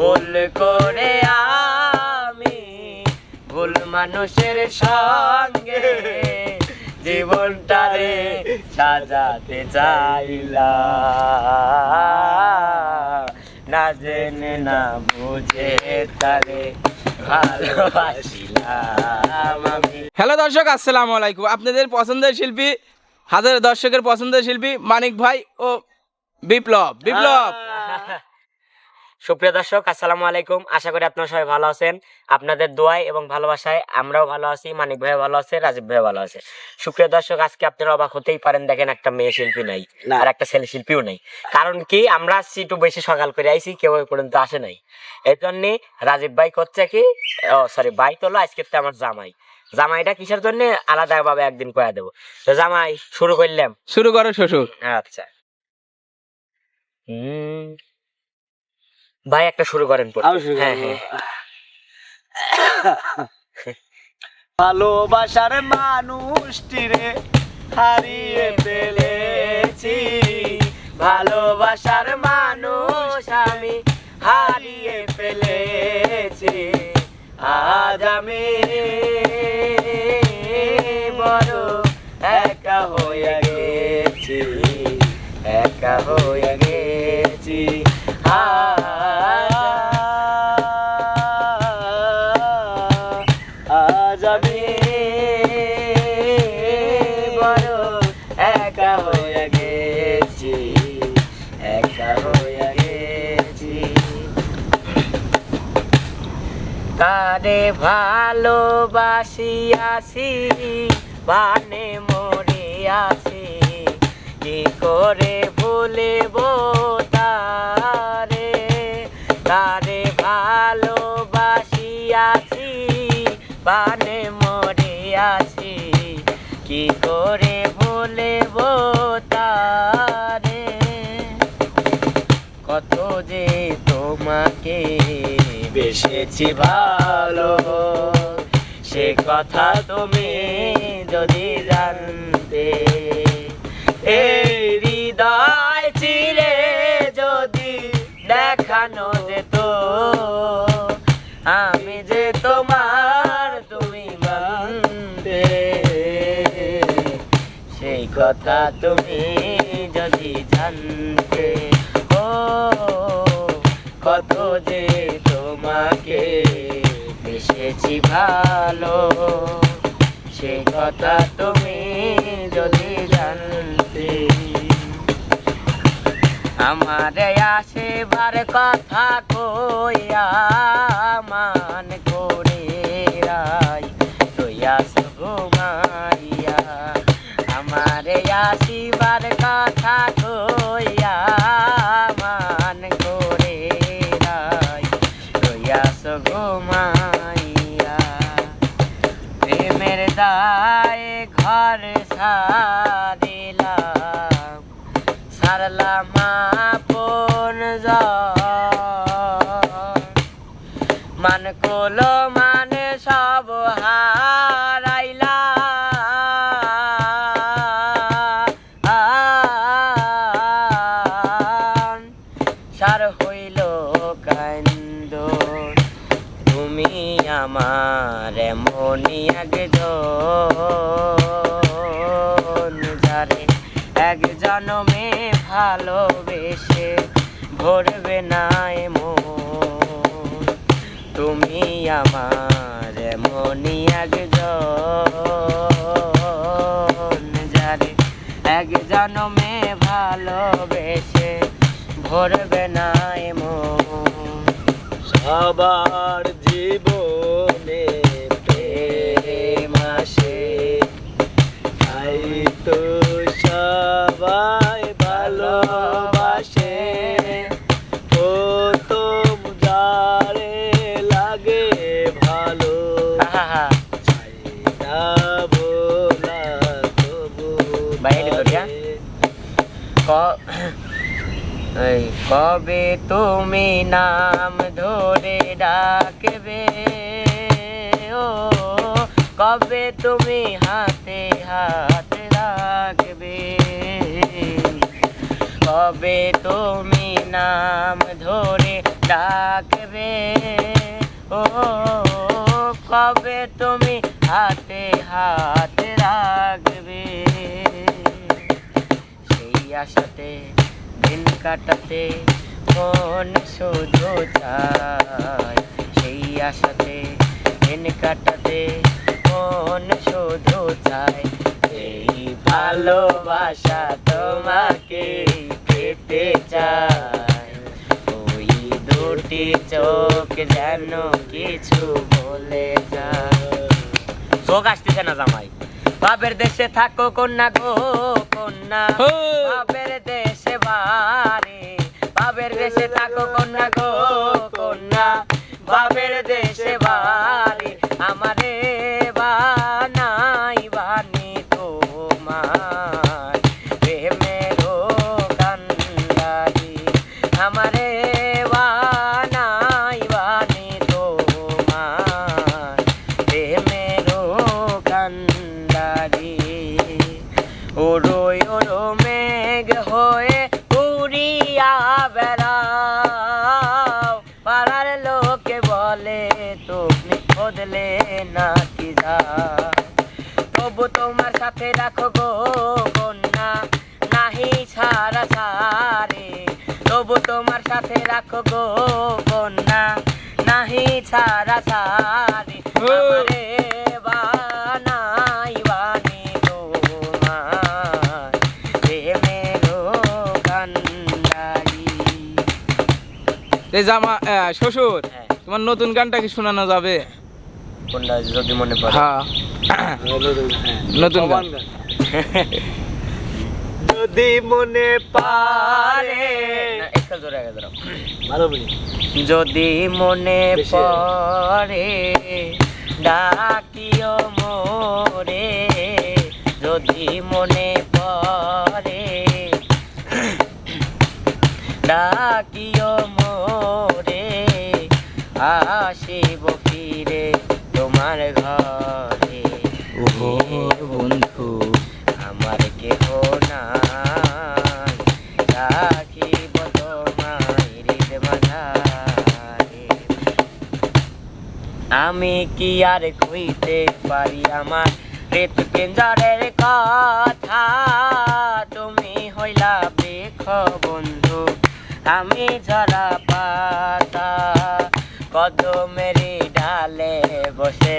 ভুল করে আমি ভুল মানুষের সঙ্গে জীবনটারে সাজাতে চাইলাম। না জেনে না বুঝে তারে হ্যালো দর্শক আসসালামু আলাইকুম। আপনাদের পছন্দের শিল্পী হাজার দর্শকের পছন্দের শিল্পী মানিক ভাই ও বিপ্লব। বিপ্লব! সুপ্রিয় দর্শক আসসালামু আলাইকুম। আশা করি আপনারা সবাই ভালো আছেন। আপনাদের দোয়ায় এবং ভালোবাসায় আমরাও ভালো আছি মানিক ভাই ভালো আছে রাজীব ভাই ভালো আছে। সুপ্রিয় দর্শক আজকে আপনারা অবাক হতেই পারেন দেখেন একটা মেয়ে শিল্পী নাই আর একটা ছেলে শিল্পীও নাই। কারণ কি আমরা আসছি একটু বেশি সকাল করে আইছি কেউ এই পর্যন্ত আসে নাই। এই জন্য রাজীব ভাই করছে কি ও সরি ভাই তো হলো আজকে তো আমার জামাই। জামাইটা কিসের জন্য? আলাদা ভাবে একদিন কয়া দেবো। তো জামাই শুরু করলাম। শুরু করো শ্বশুর। আচ্ছা। হুম ভাই একটা শুরু করেন হ্যাঁ। হ্যাঁ। ভালোবাসার মানুষটিরে হারিয়ে ফেলেছি। ভালোবাসার মানুষ আমি হারিয়ে ফেলেছি। আজ আমি বড় একা হয়ে গেছি। একা হয়ে গেছি। আজ আমি বড় একা হয়ে গেছি একা হয়ে গেছি তারে ভালোবাসিয়াছি বানে মরে আছি কি করে ভুলেব বানে মরে আছি। কি করে ভুলেব তারে? কত যে তোমাকে বেসেছি ভালো, সে কথা তুমি যদি জানতে এই সেই কথা তুমি যদি জানতে, ও, কত যে তোমাকে বেসেছি ভালো সেই কথা তুমি যদি জানতে। আমারে আসেবার কথা কইয়া মান সারলাম আপন মান কোলো মানে সব হারাইলা। সার হইল কান্দ। আমার এমনই একজন, যারে এক জনমে ভালোবেসে ভরবে না মন তুমি আমার এমনই একজন যারে এক জনমে ভালোবেসে ভরবে না মন সবার কবে তুমি নাম ধরে ডাকবে? ও, কবে তুমি হাতে হাত রাখবে? কবে তুমি নাম ধরে ডাকবে? ও, কবে তুমি হাতে হাত রাখবে? সেই আশাতে দিন কাটাতে মন শুধু চায়। সেই আশাতে দিন কাটাতে মন শুধু চায়। এই ভালোবাসা তোমাকে পেতে চায়। ওই দুটি চোখ যেন কিছু বলে যায়। চোখ আসতেছে না জামাই। বাবের দেশে থাকো কন্যা গো কন্যা। হো। বাড়ি। বাবের দেশে থাকো কন্যা গো কন্যা। বাবের দেশে বাড়ি। সাথে রাখো গো কন্যা নাহি ছাড়া ছাড়ে। আমারে বানাই বানি তোমার প্রেমেরও কান্ডারি। এই জামা শ্বশুর হ্যাঁ। তোমার নতুন গানটা কি শোনানো যাবে? কোনটা যদি মনে পড়ে? হ্যাঁ। নতুন গান। যদি মনে পারে। যদি মনে। পড়ে ডাকিও মোরে। যদি মনে পড়ে ডাকিও আমি কি আর কইতে পারি আমার হৃদ পিঞ্জরের কথা? তুমি হইলা বৃক্ষ বন্ধু, আমি ঝরা পাতা। কদমেরি ডালে বসে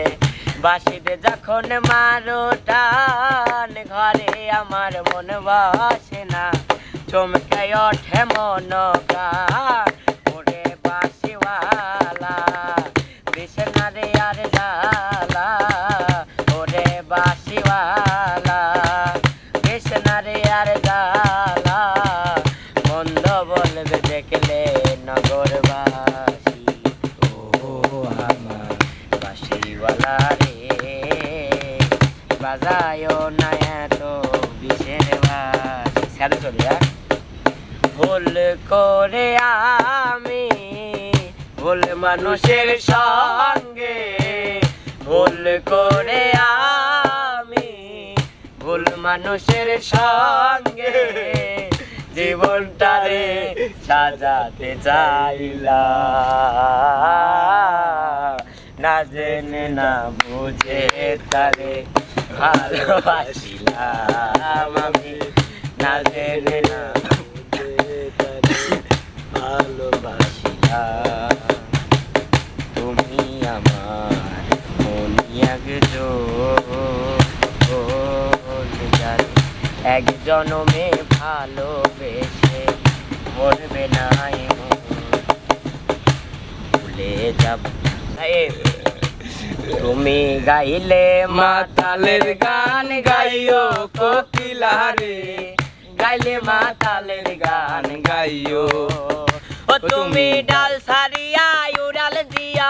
বাসিতে যখন মারো টান, ঘরে আমার মন বসে না। চমকে ওঠে মন প্রাণ রে বাজায় না এত বিষের বাসি। চলি হ্যাঁ ভুল করে আমি ভুল মানুষের সঙ্গে ভুল করে আমি ভুল মানুষের সঙ্গে জীবনটারে সাজাতে চাইলাম। না জেনে না বুঝে তারে ভালোবাসিলাম আমি না জেনে না ভালোবাসিলাম তুমি আমার মনিয়াগ এক জনমে ভালোবেসে মরবে না এমন। ভুলে যাব তুমি গাইলে মাতালের গান গাইও কোকিলারে গাইলে মাতালের গান গাইও। ও তুমি ডাল সারিয়া উড়াল দিয়া।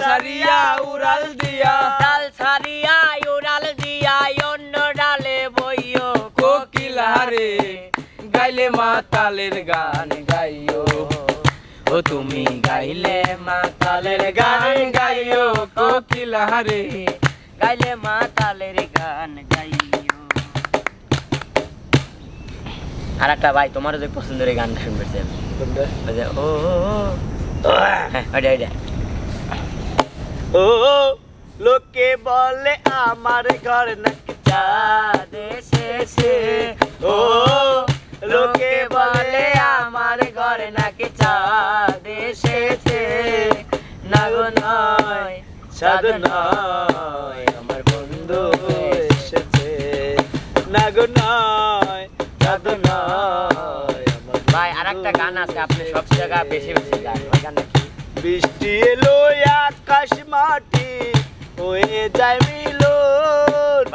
সারিয়া উড়াল দিয়া। ডাল সারিয়া উড়াল দিয়া অন্য ডালে বইও কোকিলারে গাইলে মাতালের গান গাইও। ও তুমি গাইলে মাতালের গান গাইও কোকিলারে গাইলে মাতালের গান গাইও। আর একটা ভাই তোমারও যে পছন্দের ওই যে ও হ্যাঁ ওইটা ওইটা। ও লোকে বলে আমার ঘর নাকি চাঁদ এসেছে। ও লোকে বলে আমার ঘর নাকি চাঁদ এসেছে। না গো নয় চাঁদ নয় আমার বন্ধু এসেছে। না গো নয় চাঁদ নয়। আমার ভাই আর একটা গান আছে আপনি সব জায়গা বেশি বেশি গান ওই গানটা কি? বৃষ্টি এলো আকাশ মাটি হয়ে যায় মিলো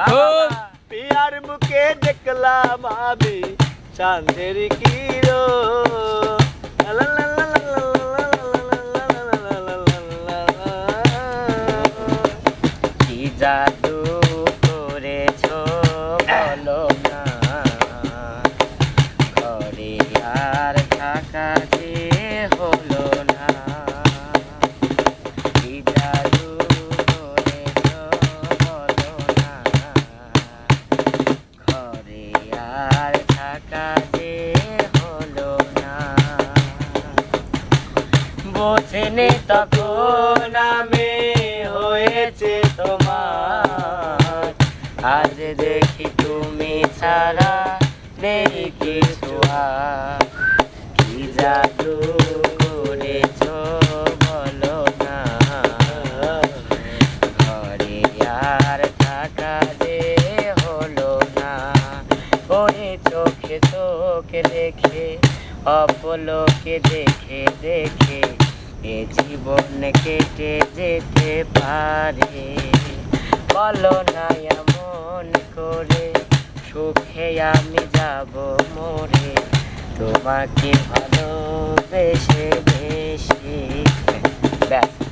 খুব পিয়ার মুখে দেখলাম আমি চাঁদের কিরো কি জাদু করেছ বলো না। ঘরে আর থাকা যে তোমার। আজ দেখি তুমি ছাড়া নেই কিছু। কি জাদু করেছ বলো না। ঘরে আর থাকা যে হলো না। ওই চোখে চোখে দেখে অপলোকে দেখে দেখে এ জীবন কেটে যেতে পারে। বলো না এমন করে, সুখে আমি যাব মরে। তোমাকে ভালোবেসে বেশি। ব্যাস।